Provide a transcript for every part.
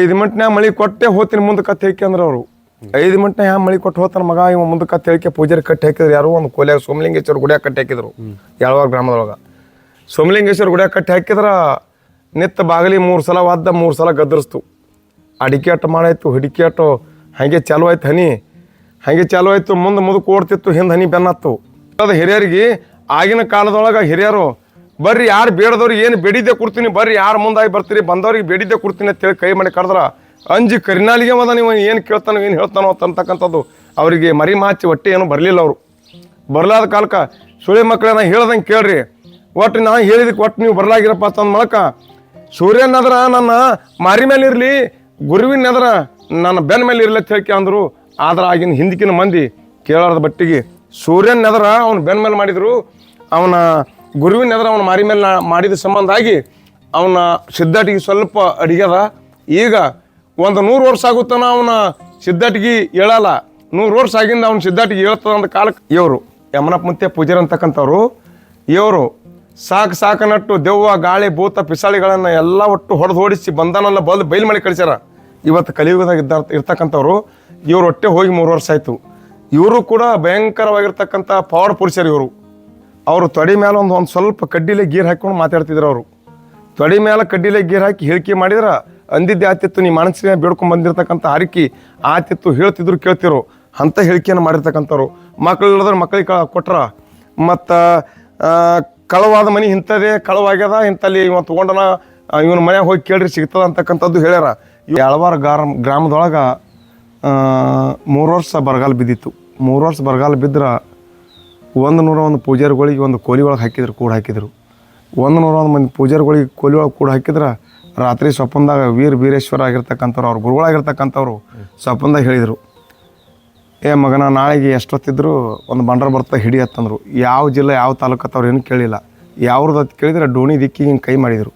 ಐದು ಮಿನಿಟ್ನ್ಯಾಗ ಮಳಿ ಕೊಟ್ಟೆ ಹೋತಿನ ಮುಂದೆ ಕತ್ತೆ ಹೇಳ್ಕೊಂಡ್ರ ಅವರು. ಐದು ಮಿನಿಟ್ನ್ಯಾಗ ಹ್ಯಾಂಗ ಮಳಿ ಕೊಟ್ಟು ಹೋತನ ಮಗ? ಇವ ಮುಂದೆ ಕತ್ತೆ ಹೇಳಿಕೆ ಪೂಜಾರಿ ಕಟ್ಟಿ ಹಾಕಿದ್ರು. ಯಾರೋ ಒಂದು ಕೋಲ್ಯಾಗ ಸೋಮಲಿಂಗೇಶ್ವರ ಗುಡಿಯಾಗ ಕಟ್ಟಿ ಹಾಕಿದ್ರು. ಯಾಳವಾರ ಗ್ರಾಮದೊಳಗೆ. ಸೋಮಲಿಂಗೇಶ್ವರ ಗುಡಿಯಾಗ ಕಟ್ಟಿ ಹಾಕಿದ್ರ ನಿತ್ತ ಬಾಗಲಿ ಮೂರು ಸಲ ವಾದ್ದ ಮೂರು ಸಲ ಗದ್ದರಿಸ್ತು ಅಡಿಕೆ ಆಟ ಮಾಡಾಯ್ತು, ಹಿಡಿಕೆ ಆಟೋ, ಹಾಗೆ ಚಾಲು ಆಯ್ತು ಹನಿ. ಹಾಗೆ ಚಾಲು ಆಯ್ತು, ಮುಂದೆ ಮುದುಕು ಓಡ್ತಿತ್ತು, ಹಿಂದೆ ಹನಿ ಬೆನ್ನತ್ತು ಅದು ಹಿರಿಯರಿಗೆ ಆಗಿನ ಕಾಲದೊಳಗೆ ಹಿರಿಯರು ಬರ್ರಿ ಯಾರು ಬೇಡದವ್ರಿಗೆ ಏನು ಬೇಡಿದ್ದೆ ಕೊಡ್ತೀನಿ, ಬರ್ರಿ ಯಾರು ಮುಂದಾಗಿ ಬರ್ತೀರಿ, ಬಂದವ್ರಿಗೆ ಬೇಡಿದ್ದೆ ಕೊಡ್ತೀನಿ ಅಂತೇಳಿ ಕೈ ಮಾಡಿ ಕರೆದ್ರ ಅಂಜಿ ಕರಿನಾಲಿಗೆ ಮದ ನೀವು ಏನು ಕೇಳ್ತಾನೋ, ಏನು ಹೇಳ್ತಾನೋ ಅಂತಕ್ಕಂಥದ್ದು ಅವರಿಗೆ ಮರಿ ಮಾಚಿ ಹೊಟ್ಟೆ ಏನು ಬರಲಿಲ್ಲ ಅವರು. ಬರಲಾದ ಕಾಲಕ್ಕೆ ಸುಳಿ ಮಕ್ಕಳನ್ನ ಹೇಳ್ದಂಗೆ ಕೇಳ್ರಿ. ಒಟ್ಟು ನಾನು ಹೇಳಿದಕ್ಕೆ ಒಟ್ಟು ನೀವು ಬರಲಾಗಿರಪ್ಪ ಅಂತಂದ ಮೂಲಕ ಸೂರ್ಯನದ್ರ ನನ್ನ ಮಾರಿ ಮೇಲೆ ಇರಲಿ, ಗುರುವಿನ ಎದ್ರ ನನ್ನ ಬೆನ್ ಮೇಲೆ ಇರಲಿ ಅಂತ ಹೇಳಿ ಅಂದರು. ಆದ್ರೆ ಆಗಿನ ಹಿಂದಿಕಿನ ಮಂದಿ ಕೇಳಾರದ ಬಟ್ಟಿಗೆ ಸೂರ್ಯನ ಎದ್ರ ಅವ್ನ ಬೆನ್ನ ಮೇಲೆ ಮಾಡಿದರು. ಅವನ ಗುರುವಿನ ಎದುರು ಅವನ ಮಾರಿ ಮೇಲೆ ಮಾಡಿದ ಸಂಬಂಧ ಆಗಿ ಅವನ ಸಿದ್ಧಾಟಿಗೆ ಸ್ವಲ್ಪ ಅಡಿಗೆದ ಈಗ ಒಂದು ನೂರು ವರ್ಷ ಆಗುತ್ತಾನ ಅವನ ಸಿದ್ಧಾಟಿಗೆ ಹೇಳಲ್ಲ. ನೂರು ವರ್ಷ ಆಗಿಂದ ಅವ್ನ ಸಿದ್ಧಾಟಿಗೆ ಹೇಳ್ತದ ಅಂತ ಕಾಲಕ್ಕೆ ಇವರು ಯಮನಪ್ಪ ಮುಂತೆ ಪೂಜಾರಿ ಅಂತಕ್ಕಂಥವ್ರು, ಇವರು ಸಾಕು ಸಾಕನಟ್ಟು ದೆವ್ವ, ಗಾಳಿ, ಭೂತ, ಪಿಸಾಳಿಗಳನ್ನು ಎಲ್ಲ ಒಟ್ಟು ಹೊಡೆದು ಓಡಿಸಿ ಬಂಧನೆಲ್ಲ ಬಲ್ ಬಯಲು ಮಾಡಿ ಕಳಿಸ್ಯಾರ. ಇವತ್ತು ಕಲಿಯುಗದಾಗ ಇದ್ದ ಇರ್ತಕ್ಕಂಥವ್ರು, ಇವ್ರು ಒಟ್ಟೆ ಹೋಗಿ ಮೂರು ವರ್ಷ ಆಯಿತು. ಇವರು ಕೂಡ ಭಯಂಕರವಾಗಿರ್ತಕ್ಕಂಥ ಪವರ್ ಪುರುಷರು ಇವರು. ಅವರು ತೊಡೆ ಮೇಲೆ ಒಂದು ಒಂದು ಸ್ವಲ್ಪ ಕಡ್ಡಿಲೆ ಗೀರ್ ಹಾಕ್ಕೊಂಡು ಮಾತಾಡ್ತಿದ್ರು ಅವರು. ತೊಡೆ ಮೇಲೆ ಕಡ್ಡಿಲೆ ಗೀರ್ ಹಾಕಿ ಹೇಳಿಕೆ ಮಾಡಿದ್ರೆ ಅಂದಿದ್ದೆ ಆತಿತ್ತು, ನೀ ಮನಸ್ಸಿನ ಬೇಡ್ಕೊಂಡು ಬಂದಿರತಕ್ಕಂಥ ಹರಿಕೆ ಆತಿತ್ತು ಹೇಳ್ತಿದ್ರು ಕೇಳ್ತಿರು ಅಂತ ಹೇಳಿಕೆಯನ್ನು ಮಾಡಿರ್ತಕ್ಕಂಥವ್ರು. ಮಕ್ಳು ಇಲ್ಲದ್ರೆ ಮಕ್ಕಳಿಗೆ ಕ ಕೊಟ್ರ. ಮತ್ತು ಕಳವಾದ ಮನೆ ಇಂಥದೇ ಕಳವಾಗ್ಯದ, ಇಂಥಲ್ಲಿ ಇವ ತೊಗೊಂಡನ ಇವನ ಮನೆಯಾಗ ಹೋಗಿ ಕೇಳ್ರಿ ಸಿಗ್ತದ ಅಂತಕ್ಕಂಥದ್ದು ಹೇಳ್ಯಾರ. ಈ ಎಳವಾರ ಗ್ರಾಮ ಗ್ರಾಮದೊಳಗೆ ಮೂರು ವರ್ಷ ಬರಗಾಲ ಬಿದ್ದಿತ್ತು. ಮೂರು ವರ್ಷ ಬರಗಾಲ ಬಿದ್ರೆ ಒಂದು ನೂರ ಒಂದು ಪೂಜಾರಿಗಳಿಗೆ ಒಂದು ಕೋಲಿ ಒಳಗೆ ಹಾಕಿದ್ರು, ಕೂಡ ಹಾಕಿದರು. ಒಂದು ನೂರ ಒಂದು ಮಂದಿ ಪೂಜಾರಿಗಳಿಗೆ ಕೋಲಿ ಒಳಗೆ ಕೂಡ ಹಾಕಿದ್ರೆ ರಾತ್ರಿ ಸ್ವಪ್ನದಾಗ ವೀರ ವೀರೇಶ್ವರ ಆಗಿರ್ತಕ್ಕಂಥವ್ರು, ಅವ್ರು ಗುರುಗಳಾಗಿರ್ತಕ್ಕಂಥವ್ರು ಸ್ವಪ್ನದಾಗ ಹೇಳಿದರು. ಏ ಮಗನ, ನಾಳೆಗೆ ಎಷ್ಟೊತ್ತಿದ್ರು ಒಂದು ಬಂಡ್ರ ಬರ್ತಾ ಹಿಡಿ ಯಾವ ಜಿಲ್ಲೆ, ಯಾವ ತಾಲೂಕು ಏನು ಕೇಳಿಲ್ಲ. ಯಾವ್ರದ್ದು ಕೇಳಿದ್ರೆ ಡೋಣಿ ದಿಕ್ಕಿಗೆ ಹಿಂಗೆ ಕೈ ಮಾಡಿದರು.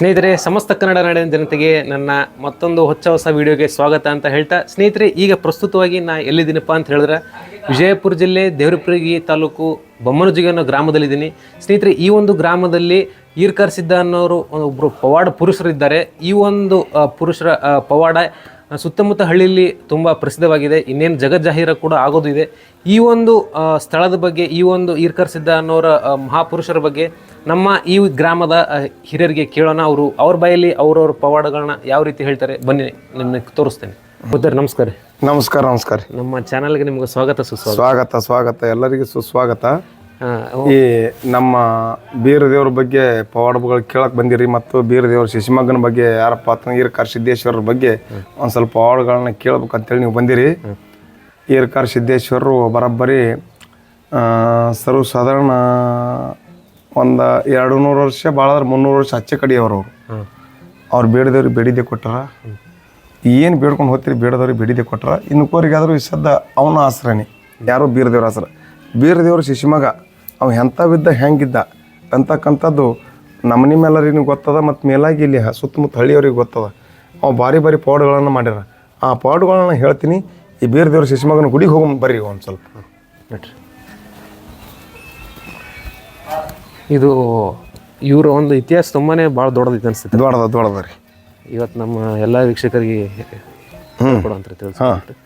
ಸ್ನೇಹಿತರೆ, ಸಮಸ್ತ ಕನ್ನಡ ನಾಡಿನ ಜನತೆಗೆ ನನ್ನ ಮತ್ತೊಂದು ಹೊಚ್ಚ ಹೊಸ ವಿಡಿಯೋಗೆ ಸ್ವಾಗತ ಅಂತ ಹೇಳ್ತಾ, ಸ್ನೇಹಿತರೆ, ಈಗ ಪ್ರಸ್ತುತವಾಗಿ ನಾ ಎಲ್ಲಿದ್ದೀನಪ್ಪ ಅಂತ ಹೇಳಿದ್ರೆ ವಿಜಯಪುರ ಜಿಲ್ಲೆ ದೇವರಪುರಗಿ ತಾಲೂಕು ಬೊಮ್ಮನಜಿಗೆ ಅನ್ನೋ ಗ್ರಾಮದಲ್ಲಿದ್ದೀನಿ. ಸ್ನೇಹಿತರೆ, ಈ ಒಂದು ಗ್ರಾಮದಲ್ಲಿ ಈರ್ಕರ್ ಸಿದ್ಧ ಅನ್ನೋರು ಒಬ್ಬರು ಪವಾಡ ಪುರುಷರಿದ್ದಾರೆ. ಈ ಒಂದು ಪುರುಷರ ಪವಾಡ ಸುತ್ತಮುತ್ತ ಹಳ್ಳಿಯಲ್ಲಿ ತುಂಬ ಪ್ರಸಿದ್ಧವಾಗಿದೆ. ಇನ್ನೇನು ಜಗಜ್ಜಾಹೀರ ಕೂಡ ಆಗೋದು ಇದೆ. ಈ ಒಂದು ಸ್ಥಳದ ಬಗ್ಗೆ ಈ ಒಂದು ಈರ್ಕರ್ ಸಿದ್ಧ ಅನ್ನೋರ ಮಹಾಪುರುಷರ ಬಗ್ಗೆ ನಮ್ಮ ಈ ಗ್ರಾಮದ ಹಿರಿಯರಿಗೆ ಕೇಳೋಣ. ಅವರು ಅವ್ರ ಬಾಯಲ್ಲಿ ಅವ್ರವ್ರ ಪವಾಡಗಳನ್ನ ಯಾವ ರೀತಿ ಹೇಳ್ತಾರೆ? ಬನ್ನಿ ನಿಮಗೆ ತೋರಿಸ್ತೇನೆ. ಬುದ್ಧರ್ ನಮಸ್ಕಾರ. ರೀ. ನಮಸ್ಕಾರ ನಮಸ್ಕಾರ. ನಮ್ಮ ಚಾನಲ್ಗೆ ನಿಮ್ಗೆ ಸ್ವಾಗತ ಸುಸ್ವಾಗತ. ಸ್ವಾಗತ ಸ್ವಾಗತ. ಎಲ್ಲರಿಗೂ ಸುಸ್ವಾಗತ. ಈ ನಮ್ಮ ಬೀರ ದೇವ್ರ ಬಗ್ಗೆ ಪವಾಡಗಳು ಕೇಳಕ್ ಬಂದಿರಿ ಮತ್ತು ಬೀರ ದೇವ್ರ ಶಿಶುಮಗನ ಬಗ್ಗೆ ಯಾರಪ್ಪ ಸಿದ್ದೇಶ್ವರ ಸಿದ್ದೇಶ್ವರರ ಬಗ್ಗೆ ಒಂದು ಸ್ವಲ್ಪ ಪವಾಡಗಳನ್ನ ಕೇಳ್ಬೇಕಂತೇಳಿ ನೀವು ಬಂದಿರಿ. ಈರ್ಕಾರ ಸಿದ್ದೇಶ್ವರರು ಬರೋಬ್ಬರಿ ಸರ್ವಸಾಧಾರಣ ಸರ್ವ ಸಾಧಾರಣ ಒಂದು ಎರಡು ನೂರು ವರ್ಷ ಭಾಳ ಆದ್ರೆ ಮುನ್ನೂರು ವರ್ಷ ಅಚ್ಚೆ ಕಡಿಯವರು ಅವರು. ಅವ್ರು ಬೇಡದವ್ರಿಗೆ ಬೇಡಿದ್ದೆ ಕೊಟ್ಟಾರ ಏನು ಬೇಡ್ಕೊಂಡು ಹೋಗ್ತೀರಿ ಬೇಡದವ್ರಿಗೆ ಬೇಡಿದ್ದೆ ಕೊಟ್ಟಾರ ಇನ್ನು ಕೋರಿಗಾದರೂ ಈ ಸದ್ದ ಅವನ ಆಸರನೇ ಯಾರೋ ಬೀರದೇವ್ರ ಆಸರ ಬೀರದೇವ್ರ ಶಿಶುಮಗ. ಅವ ಎಂಥವಿದ್ದ ಹೆಂಗಿದ್ದ ಅಂತಕ್ಕಂಥದ್ದು ನಮ್ಮನೆ ಮೇಲರಿಗೂ ಗೊತ್ತದ ಮತ್ತು ಮೇಲಾಗಿ ಇಲ್ಲಿ ಸುತ್ತಮುತ್ತ ಹಳ್ಳಿಯವ್ರಿಗೆ ಗೊತ್ತದ. ಅವ ಭಾರಿ ಭಾರಿ ಪಾಡುಗಳನ್ನು ಮಾಡ್ಯಾರ. ಆ ಪಾಡುಗಳನ್ನ ಹೇಳ್ತೀನಿ ಈ ಬೀರದೇವ್ರ ಶಿಶುಮಗನ ಗುಡಿಗೆ ಹೋಗಿ ಬರ್ರಿ ಒಂದು ಸ್ವಲ್ಪ. ಇದು ಇವರ ಒಂದು ಇತಿಹಾಸ ತುಂಬಾ ಭಾಳ ದೊಡ್ಡದೈತೆ ಅನಿಸ್ತೈತೆ. ದೊಡ್ಡದ ದೊಡ್ಡದ ರೀ. ಇವತ್ತು ನಮ್ಮ ಎಲ್ಲ ವೀಕ್ಷಕರಿಗೆ ಕೊಡುವಂತ ತಿಳಿಸ್ಕೊಡ್ರಿ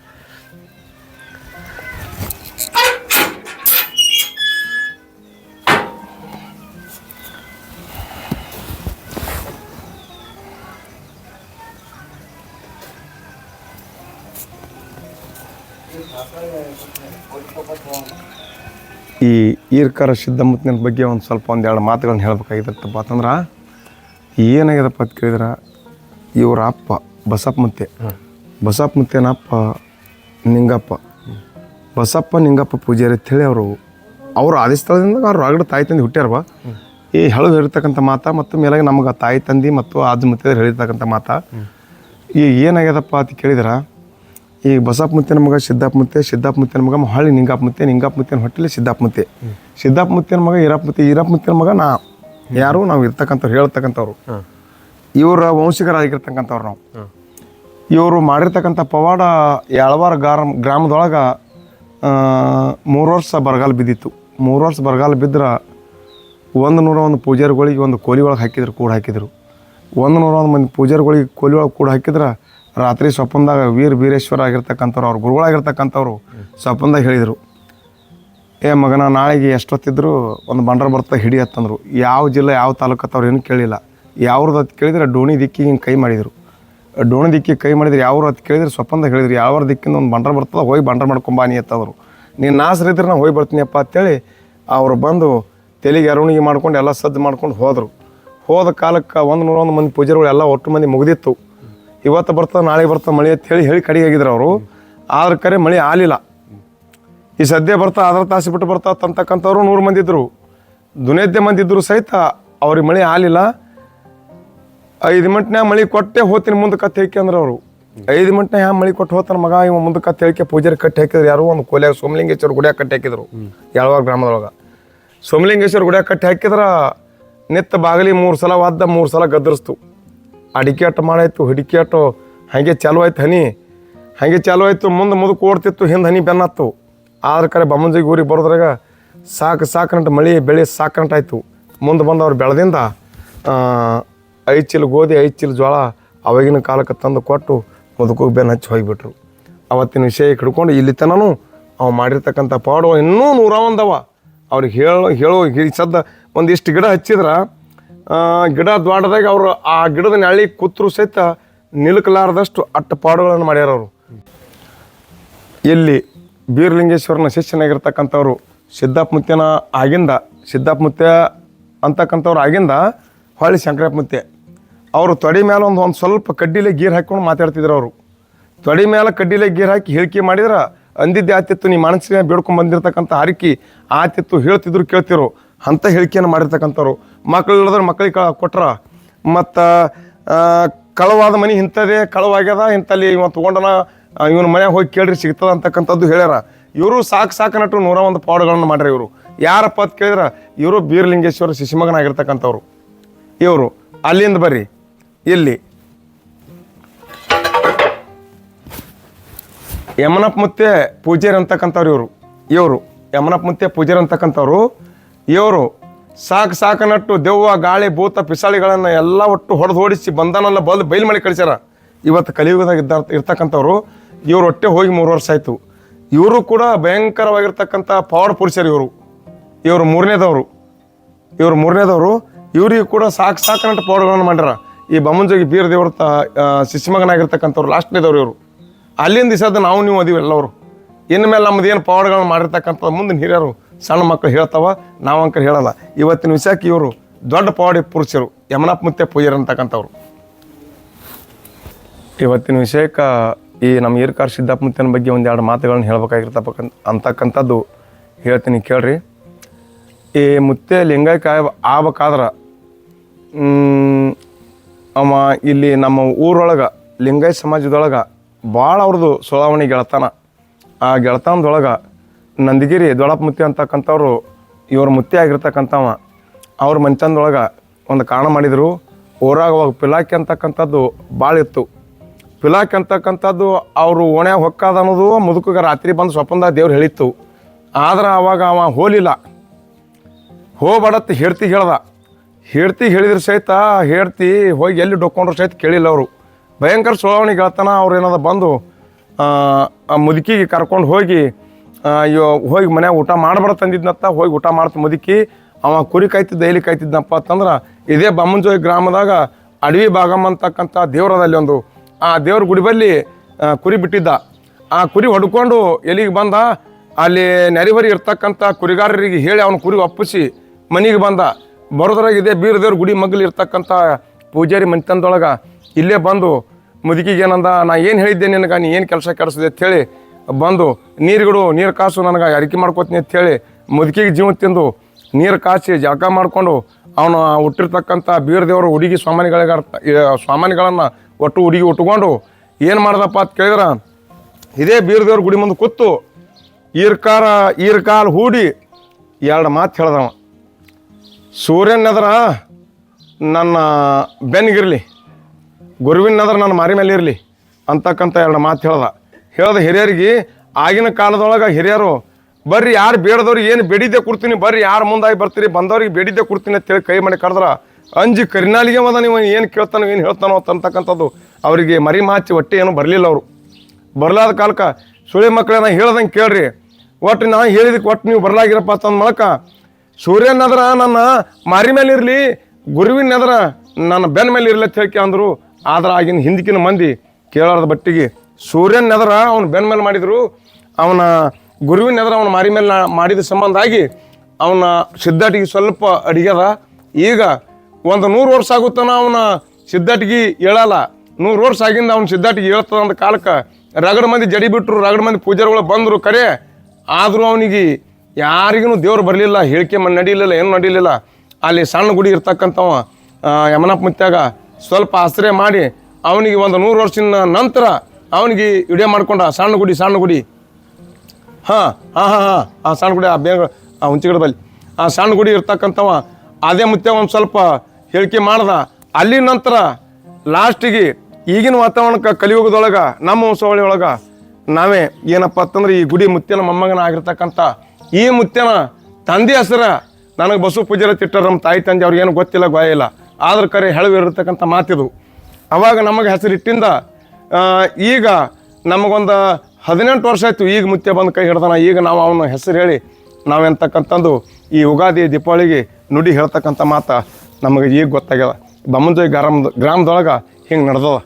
ಈ ಈರ್ಕರ ಸಿದ್ದಮ್ಮತ್ತಿನ ಬಗ್ಗೆ ಒಂದು ಸ್ವಲ್ಪ ಒಂದೆರಡು ಮಾತುಗಳನ್ನ ಹೇಳ್ಬೇಕಾಗಿತ್ತಪ್ಪ ಅಂತಂದ್ರೆ ಏನಾಗ್ಯದಪ್ಪ ಅಂತ ಕೇಳಿದ್ರೆ ಇವರ ಅಪ್ಪ ಬಸಪ್ಪ ಮತ್ತೆ. ಬಸಪ್ಪ ಮತ್ತೆ ಅಪ್ಪ ನಿಂಗಪ್ಪ. ಬಸಪ್ಪ ನಿಂಗಪ್ಪ ಪೂಜಾರಿ ಅಂತೇಳಿ ಅವರು ಅವರು ಆದಿ ಸ್ಥಳದಿಂದ ಅವ್ರು ಹೊರಗಡೆ ತಾಯಿ ತಂದೆ ಹುಟ್ಟ್ಯಾರವ ಈ ಹೇಳು ಹೇಳಿರ್ತಕ್ಕಂಥ ಮಾತ ಮತ್ತು ಮೇಲಾಗಿ ನಮ್ಗೆ ತಾಯಿ ತಂದೆ ಮತ್ತು ಅದು ಮತ್ತೆ ಹೇಳಿರ್ತಕ್ಕಂಥ ಮಾತ. ಈಗ ಏನಾಗ್ಯದಪ್ಪ ಅಂತ ಕೇಳಿದ್ರೆ ಈಗ ಬಸಪ್ಪ ಮುತ್ತಿನ ಮಗ ಸಿದ್ದಪ್ಪ ಮುತ್ತೆ ಸಿದ್ದಪ್ಪ ಮುತ್ತಿನ ಮಗ ಹೊಳ್ಳಿ ನಿಂಗಪ್ಪ ಮುತ್ತೆ ನಿಂಗಪ್ಪ ಮುತ್ತಿನ ಹೊಟ್ಟೆಲಿ ಸಿದ್ದಪ್ಪ ಮುತ್ತೆ ಸಿದ್ದಪ್ಪ ಮುತ್ತಿನ ಮಗ ಈರಪ್ಪ ಮುತ್ತೆ ಈರಪ್ಪ ಮುತ್ತಿನ ಮಗ ನಾ ಯಾರು? ನಾವು ಇರ್ತಕ್ಕಂಥವ್ರು ಹೇಳ್ತಕ್ಕಂಥವ್ರು. ಇವರ ವಂಶಿಕರಾಗಿರ್ತಕ್ಕಂಥವ್ರು ನಾವು. ಇವರು ಮಾಡಿರ್ತಕ್ಕಂಥ ಪವಾಡ ಯಾಳವಾರ ಗ್ರಾಮ ಗ್ರಾಮದೊಳಗೆ ಮೂರು ವರ್ಷ ಬರಗಾಲ ಬಿದ್ದಿತ್ತು. ಮೂರು ವರ್ಷ ಬರಗಾಲ ಬಿದ್ದರೆ ಒಂದು ನೂರ ಒಂದು ಪೂಜಾರಿಗಳಿಗೆ ಒಂದು ಕೋಲಿ ಒಳಗೆ ಹಾಕಿದ್ರು ಕೂಡ ಹಾಕಿದರು. ಒಂದು ನೂರ ಒಂದು ಮಂದಿ ಪೂಜಾರಿಗಳಿಗೆ ಕೋಲಿ ಒಳಗೆ ಕೂಡ ಹಾಕಿದ್ರೆ ರಾತ್ರಿ ಸ್ವಪ್ನದಾಗ ವೀರ ವೀರೇಶ್ವರ ಆಗಿರ್ತಕ್ಕಂಥವ್ರು, ಅವ್ರ ಗುರುಗಳಾಗಿರ್ತಕ್ಕಂಥವ್ರು ಸ್ವಪ್ನದಾಗ ಹೇಳಿದರು. ಏ ಮಗನ, ನಾಳೆಗೆ ಎಷ್ಟೊತ್ತಿದ್ರು ಒಂದು ಬಂಡ್ರ ಬರ್ತಾ ಹಿಡಿ ಯಾವ ಜಿಲ್ಲೆ, ಯಾವ ತಾಲೂಕತ್ತವ್ರು ಏನು ಕೇಳಿಲ್ಲ. ಯಾವ್ದು ಅದು ಕೇಳಿದ್ರೆ ಡೋಣಿ ದಿಕ್ಕಿಗೆ ಹಿಂಗೆ ಕೈ ಮಾಡಿದರು. ಡೋಣಿ ದಿಕ್ಕಿಗೆ ಕೈ ಮಾಡಿದ್ರೆ ಯಾವ್ರು ಅದು ಕೇಳಿದ್ರೆ ಸ್ವಪ್ನದಾಗ ಹೇಳಿದ್ರು. ಯಾವ ದಿಕ್ಕಿಂದ ಒಂದು ಬಂಡ್ರ ಬರ್ತದ ಹೋಗಿ ಬಂಡ್ರ ಮಾಡ್ಕೊಂಬಾನಿ ಅಂತಂದ್ರು. ನೀನು ನಾಸರಿದ್ರೆ ನಾನು ಹೋಗಿ ಬರ್ತೀನಿಯಪ್ಪ ಅಂತೇಳಿ ಅವರು ಬಂದು ತೆಲಿಗೆ ಅರುಣಿಗೆ ಮಾಡ್ಕೊಂಡು ಎಲ್ಲ ಸದ್ದು ಮಾಡ್ಕೊಂಡು ಹೋದರು. ಹೋದ ಕಾಲಕ್ಕೆ ಒಂದು ನೂರೊಂದು ಮಂದಿ ಪೂಜಾರಿಗಳು ಎಲ್ಲ ಒಟ್ಟು ಮಂದಿ ಮುಗಿದಿತ್ತು. ಇವತ್ತು ಬರ್ತದೆ ನಾಳೆ ಬರ್ತದೆ ಮಳೆ ಅಂತ ಹೇಳಿ ಹೇಳಿ ಕಡಿಗೆ ಆಗಿದ್ರು ಅವರು. ಆದ್ರ ಕರೆ ಮಳೆ ಆಲಿಲ್ಲ ಈ ಸದ್ಯ ಬರ್ತಾ ಅದ್ರ ತಾಸು ಬಿಟ್ಟು ಬರ್ತಾ ಅಂತಕ್ಕಂಥವ್ರು ನೂರು ಮಂದಿ ಇದ್ರು. ದುನೇದ್ಯ ಮಂದಿ ಇದ್ರು ಸಹಿತ ಅವ್ರಿಗೆ ಮಳೆ ಆಲಿಲ್ಲ ಐದು ಮಿನಿಟ್ನ್ಯಾಗ ಮಳೆ ಕೊಟ್ಟೆ ಹೋತಿನ ಮುಂದೆ ಕತ್ತೆ ಹೇಳಿಕೆ ಅಂದ್ರೆ ಅವರು. ಐದು ಮಿನಿಟ್ನಾಗ ಹ್ಯಾ ಮಳೆ ಕೊಟ್ಟು ಹೋತನ ಮಗ, ಇವ ಮುಂದೆ ಕತ್ತೆ ಹೇಳಿಕೆ ಪೂಜಾರಿ ಕಟ್ಟಿ ಹಾಕಿದ್ರು. ಯಾರೋ ಒಂದು ಕೋಲ್ಯಾಗ ಸೋಮಲಿಂಗೇಶ್ವರ ಗುಡಿಯಾಗ ಕಟ್ಟಿ ಹಾಕಿದ್ರು. ಯಾವಾಗ ಗ್ರಾಮದೊಳಗೆ. ಸೋಮಲಿಂಗೇಶ್ವರ ಗುಡಿಯಾಗ ಕಟ್ಟಿ ಹಾಕಿದ್ರ ನಿತ್ತ ಬಾಗಿಲಿ ಮೂರು ಸಲ ವಾದ್ದ, ಮೂರು ಸಲ ಗದ್ದರಿಸ್ತು ಅಡಿಕೆ ಆಟ ಮಾಡಾಯ್ತು ಹಿಡಿಕೆ ಆಟ ಹಾಗೆ ಚಾಲು ಆಯ್ತು ಹನಿ. ಹಾಗೆ ಚಾಲು ಆಯ್ತು ಮುಂದೆ ಮುದುಕು ಓಡ್ತಿತ್ತು, ಹಿಂದೆ ಹನಿ ಬೆನ್ನತ್ತು ಆದ್ರ ಕರೆ ಬಮ್ಮಂಜಿಗೆ ಊರಿಗೆ ಬರೋದ್ರಾಗ ಸಾಕು ಸಾಕಂಟ ಮಳೆ, ಬೆಳೆ ಸಾಕಂಟಾಯ್ತು ಮುಂದೆ ಬಂದು ಅವ್ರು ಬೆಳೆದಿಂದ ಐದು ಚೀಲ ಗೋಧಿ ಐದು ಚೀಲ ಜೋಳ ಅವಾಗಿನ ಕಾಲಕ್ಕೆ ತಂದು ಕೊಟ್ಟು ಮುದುಕೋಗಿ ಬೆನ್ನು ಹಚ್ಚಿ ಹೋಗಿಬಿಟ್ರು. ಅವತ್ತಿನ ವಿಷಯ ಹಿಡ್ಕೊಂಡು ಇಲ್ಲಿ ತನೂ ಅವು ಮಾಡಿರ್ತಕ್ಕಂಥ ಪಾಡು ಇನ್ನೂ ನೂರ ಒಂದವ ಅವ್ರಿಗೆ ಹೇಳೋ ಹೇಳೋ ಸದ್ದ ಒಂದಿಷ್ಟು ಗಿಡ ಹಚ್ಚಿದ್ರೆ ಗಿಡ ದ್ವಾಡದಾಗ ಅವರು ಆ ಗಿಡದ ನೆಳಿ ಕೂತ್ರು ಸಹಿತ ನಿಲುಕಲಾರದಷ್ಟು ಅಟ್ಟ ಪಾಡುಗಳನ್ನು ಮಾಡ್ಯಾರ ಅವರು. ಎಲ್ಲಿ ಬೀರಲಿಂಗೇಶ್ವರನ ಶಿಷ್ಯನಾಗಿರ್ತಕ್ಕಂಥವ್ರು ಸಿದ್ದಪ್ಪ ಆಗಿಂದ ಸಿದ್ದಪ್ಪ ಅಂತಕ್ಕಂಥವ್ರು ಆಗಿಂದ ಹೊಳ್ಳಿ ಶಂಕರಪ್ಪ ಮುತ್ಯ. ಅವರು ತೊಡೆ ಮೇಲೆ ಒಂದು ಒಂದು ಸ್ವಲ್ಪ ಕಡ್ಡಿಲೆ ಗೀರ್ ಹಾಕ್ಕೊಂಡು ಮಾತಾಡ್ತಿದ್ರು ಅವರು. ತೊಡೆ ಮೇಲೆ ಕಡ್ಡಿಲೆ ಗೀರ್ ಹಾಕಿ ಹೇಳಿಕೆ ಮಾಡಿದ್ರೆ ಅಂದಿದ್ದೆ ಆತಿತ್ತು, ನೀ ಮನಸ್ಸಿನ ಬೇಡ್ಕೊಂಡು ಬಂದಿರತಕ್ಕಂಥ ಹರಕಿ ಆತಿತ್ತು ಹೇಳ್ತಿದ್ರು ಕೇಳ್ತಿರು. ಅಂಥ ಹೇಳಿಕೆಯನ್ನು ಮಾಡಿರ್ತಕ್ಕಂಥವ್ರು. ಮಕ್ಳು ಇಲ್ಲದ್ರೆ ಮಕ್ಳಿಗೆ ಕೊಟ್ರ. ಮತ್ತು ಕಳವಾದ ಮನೆ ಇಂಥದೇ ಕಳವಾಗ್ಯದ, ಇಂಥಲ್ಲಿ ಇವ ತೊಗೊಂಡನ ಇವನ ಮನ್ಯಾಗ ಹೋಗಿ ಕೇಳ್ರಿ ಸಿಗ್ತದ ಅಂತಕ್ಕಂಥದ್ದು ಹೇಳ್ಯಾರ. ಇವರು ಸಾಕು ಸಾಕು ನಟು ನೂರ ಒಂದು ಪಾಡುಗಳನ್ನು ಮಾಡ್ರಿ ಇವರು. ಯಾರಪ್ಪ ಅಂತ ಕೇಳಿದ್ರೆ, ಇವರು ಬೀರಲಿಂಗೇಶ್ವರ ಶಿಶುಮಗನಾಗಿರ್ತಕ್ಕಂಥವ್ರು. ಇವರು, ಅಲ್ಲಿಂದ ಬರ್ರಿ. ಇಲ್ಲಿ. ಯಮನಪ್ಪ ಮುತ್ತೆ ಪೂಜಾರಿ ಅಂತಕ್ಕಂಥವ್ರು ಇವರು. ಇವರು, ಯಮನಪ್ಪ ಮುತ್ತೆ ಪೂಜಾರಿ ಅಂತಕ್ಕಂಥವ್ರು. ಇವರು ಸಾಕು ಸಾಕನಟ್ಟು ದೆವ್ವ, ಗಾಳಿ, ಭೂತ, ಪಿಸಾಳಿಗಳನ್ನು ಎಲ್ಲ ಒಟ್ಟು ಹೊಡೆದು ಓಡಿಸಿ ಬಂಧನೆಲ್ಲ ಬಲ್ ಬಯಲು ಮಾಡಿ ಕಳಿಸ್ಯಾರ. ಇವತ್ತು ಕಲಿಯುಗದಾಗ ಇದ್ದ ಇರ್ತಕ್ಕಂಥವ್ರು, ಇವ್ರು ಒಟ್ಟೆ ಹೋಗಿ ಮೂರು ವರ್ಷ ಆಯಿತು. ಇವರು ಕೂಡ ಭಯಂಕರವಾಗಿರ್ತಕ್ಕಂಥ ಪವರ್ ಪುರುಷರು ಇವರು. ಇವರು ಮೂರನೇದವರು. ಇವರು ಮೂರನೇದವರು. ಇವರಿಗೂ ಕೂಡ ಸಾಕು ಸಾಕನಟ್ಟು ಪವರ್ಗಳನ್ನು ಮಾಡ್ಯಾರ. ಈ ಬಮ್ಮಂಜೋಗಿ ಬೀರ ದೇವ್ರ ತ ಶಿಶುಮಗನಾಗಿರ್ತಕ್ಕಂಥವ್ರು ಲಾಸ್ಟ್ನೇದವ್ರು ಇವರು. ಅಲ್ಲಿಂದ ದಿವಸದ ನಾವು, ನೀವು, ಅದೀವಿ ಎಲ್ಲವರು. ಇನ್ನು ಮೇಲೆ ನಮ್ದು ಏನು ಪವರ್ಗಳನ್ನು ಮಾಡಿರ್ತಕ್ಕಂಥ ಮುಂದೆ ಹಿರಿಯರು. ಸಣ್ಣ ಮಕ್ಕಳು ಹೇಳ್ತಾವ, ನಾವು ಹೇಳಲ್ಲ. ಇವತ್ತಿನ ವಿಷಯಕ್ಕೆ ಇವರು ದೊಡ್ಡ ಪವಾಡಿ ಪುರುಷರು ಯಮನಪ್ಪ ಮುತ್ತೆ ಪೂಜಾರಿ ಅಂತಕ್ಕಂಥವ್ರು. ಇವತ್ತಿನ ವಿಷಯಕ್ಕೆ ಈ ನಮ್ಮ ಈರ್ಕಾರ್ ಸಿದ್ದಪ್ಪ ಮುತ್ತಿನ ಬಗ್ಗೆ ಒಂದೆರಡು ಮಾತುಗಳನ್ನ ಹೇಳ್ಬೇಕಾಗಿರ್ತಪ್ಪ ಅಂತಕ್ಕಂಥದ್ದು ಹೇಳ್ತೀನಿ ಕೇಳ್ರಿ. ಈ ಮುತ್ತೆ ಲಿಂಗಾಯಕಾಯ ಆಗ್ಬೇಕಾದ್ರೆ ಅವ ಇಲ್ಲಿ ನಮ್ಮ ಊರೊಳಗೆ, ಲಿಂಗಾಯತ ಸಮಾಜದೊಳಗೆ ಭಾಳ ಅವ್ರದ್ದು ಸುಳಾವಣಿ ಗೆಳತನ. ಆ ಗೆಳತನದೊಳಗೆ ನಂದಿಗಿರಿ ದೊಡಪ್ಪ ಮುತ್ತಿ ಅಂತಕ್ಕಂಥವ್ರು ಇವ್ರ ಮುತ್ತಿ ಆಗಿರ್ತಕ್ಕಂಥವ ಅವ್ರ ಮಂಚಂದೊಳಗೆ ಒಂದು ಕಾರಣ ಮಾಡಿದರು. ಊರಾಗ ಅವಾಗ ಪಿಲಾಕಿ ಅಂತಕ್ಕಂಥದ್ದು ಭಾಳ ಇತ್ತು. ಪಿಲಾಕಿ ಅಂತಕ್ಕಂಥದ್ದು ಅವರು ಓಣ್ಯಾಗ ಹೊಕ್ಕಾದ ಅನ್ನೋದು ಮುದುಕಿಗೆ ರಾತ್ರಿ ಬಂದು ಸ್ವಪ್ನದ ದೇವ್ರು ಹೇಳಿತ್ತು. ಆದ್ರೆ ಅವಾಗ ಅವ ಹೋಲಿಲ್ಲ. ಹೋಗ್ಬೇಡತ್ ಹೇಳ್ತಿ ಹೇಳ್ದ. ಹೇಳ್ತಿ ಹೇಳಿದ್ರೆ ಸಹಿತ ಹೇಳ್ತಿ ಹೋಗಿ ಎಲ್ಲಿ ಡೊಕ್ಕೊಂಡ್ರು ಸಹಿತ ಕೇಳಿಲ್ಲ ಅವರು. ಭಯಂಕರ ಸುಳಾವಣಿ ಗೆಳತನ ಅವ್ರು ಏನಾದ್ರು ಬಂದು ಆ, ಮುದುಕಿಗೆ ಕರ್ಕೊಂಡು ಹೋಗಿ ಇವ ಹೋಗಿ ಮನ್ಯಾಗ ಊಟ ಮಾಡ್ಬಾರ್ದು ತಂದಿದ್ನತ್ತ ಹೋಗಿ ಊಟ ಮಾಡ್ತ ಮುದುಕಿ, ಅವ ಕುರಿ ಕಾಯ್ತಿದ್ದ ಎಲ್ಲಿ ಕಾಯ್ತಿದ್ದನಪ್ಪ ಅಂತಂದ್ರೆ, ಇದೇ ಬಮ್ಮಂಜೋಗಿ ಗ್ರಾಮದಾಗ ಅಡವಿ ಭಾಗಮ್ಮ ಅಂತಕ್ಕಂಥ ದೇವ್ರದಲ್ಲಿ ಒಂದು, ಆ ದೇವ್ರ ಗುಡಿ ಬಲ್ಲಿ ಕುರಿ ಬಿಟ್ಟಿದ್ದ. ಆ ಕುರಿ ಹೊಡ್ಕೊಂಡು ಎಲ್ಲಿಗೆ ಬಂದ, ಅಲ್ಲಿ ನೆರೆಹೊರಿ ಇರ್ತಕ್ಕಂಥ ಕುರಿಗಾರರಿಗೆ ಹೇಳಿ ಅವನ ಕುರಿ ಒಪ್ಪಿಸಿ ಮನೆಗೆ ಬಂದ. ಬರೋದ್ರಾಗ ಇದೇ ಬೀರದೇವ್ರ ಗುಡಿ ಮಗ್ಲು ಇರ್ತಕ್ಕಂಥ ಪೂಜಾರಿ ಮನೆತನದೊಳಗೆ ಇಲ್ಲೇ ಬಂದು ಮುದುಕಿಗೆ ಏನಂದ ನಾ ಏನು ಹೇಳಿದ್ದೆ ನಿನಗೆ, ನೀ ಏನು ಕೆಲಸ ಕೆಡಿಸಿದೆ ಅಂತೇಳಿ ಬಂದು ನೀರುಗಳು ನೀರು ಕಾಸು ನನಗೆ ಅರಿಕೆ ಮಾಡ್ಕೋತೀನಿ ಅಂತೇಳಿ ಮುದುಕಿಗೆ ಜೀವ ತಿಂದು ನೀರು ಕಾಸಿ ಜಳಕ ಮಾಡಿಕೊಂಡು ಅವನು ಹುಟ್ಟಿರ್ತಕ್ಕಂಥ ಬೀರದೇವರು ಹುಡುಗಿ ಸ್ವಾಮಾನಿಗಳಿಗೆ ಸ್ವಾಮಾನಿಗಳನ್ನು ಒಟ್ಟು ಹುಡುಗಿ ಉಟ್ಕೊಂಡು ಏನು ಮಾಡ್ದಪ್ಪ ಅಂತ ಕೇಳಿದ್ರೆ, ಇದೇ ಬೀರದೇವ್ರ ಗುಡಿ ಮುಂದೆ ಕೂತು ಈರ್ಕಾರ, ಈರ್ಕಾಲು ಹೂಡಿ ಎರಡು ಮಾತು ಹೇಳ್ದವ. ಸೂರ್ಯನದ್ರ ನನ್ನ ಬೆನ್ನಿಗಿರಲಿ ಗುರುವಿನದ್ರ ನನ್ನ ಮಾರಿ ಮೇಲೆ ಇರಲಿ ಅಂತಕ್ಕಂಥ ಎರಡು ಮಾತು ಹೇಳ್ದ. ಹೇಳ್ದ ಹಿರಿಯರಿಗೆ, ಆಗಿನ ಕಾಲದೊಳಗೆ ಹಿರಿಯರು, ಬರ್ರಿ ಯಾರು ಬೇಡದವ್ರಿಗೆ ಏನು ಬೇಡಿದ್ದೆ ಕೊಡ್ತೀನಿ, ಬರ್ರಿ ಯಾರು ಮುಂದಾಗಿ ಬರ್ತೀರಿ, ಬಂದವ್ರಿಗೆ ಬೇಡಿದ್ದೆ ಕೊಡ್ತೀನಿ ಅಂತೇಳಿ ಕೈ ಮಾಡಿ ಕರೆದ್ರ ಅಂಜಿ ಕರಿನಾಲಿಗೆ ಮದ ನೀವು ಏನು ಕೇಳ್ತಾನೋ, ಏನು ಹೇಳ್ತಾನೋ ಅಂತಕ್ಕಂಥದ್ದು, ಅವರಿಗೆ ಮರಿ ಮಾಚಿ ಹೊಟ್ಟೆ ಏನು ಬರಲಿಲ್ಲ ಅವರು. ಬರಲಾದ ಕಾಲಕ್ಕೆ ಸುಳಿ ಮಕ್ಕಳನ್ನ ಹೇಳ್ದಂಗೆ ಕೇಳ್ರಿ, ಒಟ್ಟು ನಾನು ಹೇಳಿದಕ್ಕೆ ಒಟ್ಟು ನೀವು ಬರಲಾಗಿರಪ್ಪ ಅಂತಂದ ಮೂಲಕ ಸೂರ್ಯನದ್ರ ನನ್ನ ಮಾರಿ ಮೇಲೆ ಇರಲಿ ಗುರುವಿನದ್ರ ನನ್ನ ಬೆನ್ನ ಮೇಲೆ ಇರಲಿ ಅಂತ ಹೇಳಿ ಅಂದರು, ಆದ್ರೆ ಆಗಿನ ಹಿಂದಕಿನ ಮಂದಿ ಕೇಳಾರದ ಬಟ್ಟಿಗೆ ಸೂರ್ಯನ ನೆದರ ಅವ್ನ ಬೆನ್ನ ಮೇಲೆ ಮಾಡಿದ್ರು, ಅವನ ಗುರುವಿನ ಎದ್ರ ಅವನ ಮಾರಿ ಮೇಲೆ ಮಾಡಿದ ಸಂಬಂಧ ಆಗಿ ಅವನ ಸಿದ್ಧಾಟಿಗೆ ಸ್ವಲ್ಪ ಅಡಿಗೆದ ಈಗ ಒಂದು ನೂರು ವರ್ಷ ಆಗುತ್ತಾನ ಅವನ ಸಿದ್ಧಾಟಿಗೆ ಹೇಳಲ್ಲ ನೂರು ವರ್ಷ ಆಗಿಂದ ಅವ್ನ ಸಿದ್ಧಾಟಿಗೆ ಹೇಳ್ತದ ಅಂದ ಕಾಲಕ್ಕೆ ರಗಡ ಮಂದಿ ಜಡಿ ಬಿಟ್ಟರು ರಗಡ ಮಂದಿ ಪೂಜಾರಿಗಳು ಬಂದರು ಕರೆ. ಆದರೂ ಅವನಿಗೆ ಯಾರಿಗೂ ದೇವ್ರು ಬರಲಿಲ್ಲ, ಹೇಳಿಕೆ ಮನ್ ನಡೀಲಿಲ್ಲ, ಏನು ನಡೀಲಿಲ್ಲ. ಅಲ್ಲಿ ಸಣ್ಣ ಗುಡಿ ಇರ್ತಕ್ಕಂಥವ ಯಮನಪ್ಪ ಮುತ್ಯಾಗ ಸ್ವಲ್ಪ ಆಶ್ರಯ ಮಾಡಿ ಅವನಿಗೆ ಒಂದು ನೂರು ವರ್ಷದ ನಂತರ ಅವನಿಗೆ ವಿಡಿಯೋ ಮಾಡ್ಕೊಂಡ, ಸಣ್ಣ ಗುಡಿ ಸಣ್ಣ ಗುಡಿ. ಹಾಂ ಹಾಂ ಹಾಂ ಹಾಂ, ಆ ಸಣ್ಣ ಗುಡಿ, ಆ ಬೇಗ, ಆ ಹುಂಚಿಗಡದಲ್ಲಿ. ಆ ಸಣ್ಣ ಗುಡಿ ಇರ್ತಕ್ಕಂಥವ, ಅದೇ ಮುತ್ತೆ ಒಂದು ಸ್ವಲ್ಪ ಹೇಳಿಕೆ ಮಾಡ್ದ. ಅಲ್ಲಿ ನಂತರ ಲಾಸ್ಟಿಗೆ ಈಗಿನ ವಾತಾವರಣಕ್ಕೆ ಕಲಿಯುಗದೊಳಗೆ, ನಮ್ಮ ವಂಶಾವಳಿ ನಾವೇ ಏನಪ್ಪ ಅಂತಂದ್ರೆ ಈ ಗುಡಿ ಮುತ್ಯನ ಮೊಮ್ಮಗನ ಆಗಿರ್ತಕ್ಕಂಥ ಈ ಮುತ್ಯನ ತಂದೆ ಹೆಸರ ನನಗೆ ಬಸವ ಪೂಜೆ ತಿಟ್ಟರು ನಮ್ಮ ತಾಯಿ ತಂದೆ, ಅವ್ರಿಗೇನು ಗೊತ್ತಿಲ್ಲ ಗೊಯ್ಯಿಲ್ಲ ಇಲ್ಲ ಆದ್ರ ಕರೆ ಹೆಳವಿರತಕ್ಕಂಥ ಮಾತಿದು. ಅವಾಗ ನಮಗೆ ಹೆಸರಿಟ್ಟಿಂದ ಈಗ ನಮಗೊಂದು ಹದಿನೆಂಟು ವರ್ಷ ಆಯಿತು ಈಗ ಮುತ್ಯ ಬಂದು ಕೈ ಹಿಡ್ದಾನ. ಈಗ ನಾವು ಅವನ ಹೆಸರು ಹೇಳಿ ನಾವೆಂತಕ್ಕಂಥದ್ದು ಈ ಯುಗಾದಿ ದೀಪಾವಳಿಗೆ ನುಡಿ ಹೇಳ್ತಕ್ಕಂಥ ಮಾತು ನಮಗೆ ಈಗ ಗೊತ್ತಾಗ್ಯದ. ಬಮ್ಮಂಜೋಯಿ ಗ್ರಾಮದ ಗ್ರಾಮದೊಳಗೆ ಹಿಂಗೆ ನಡೆದದ.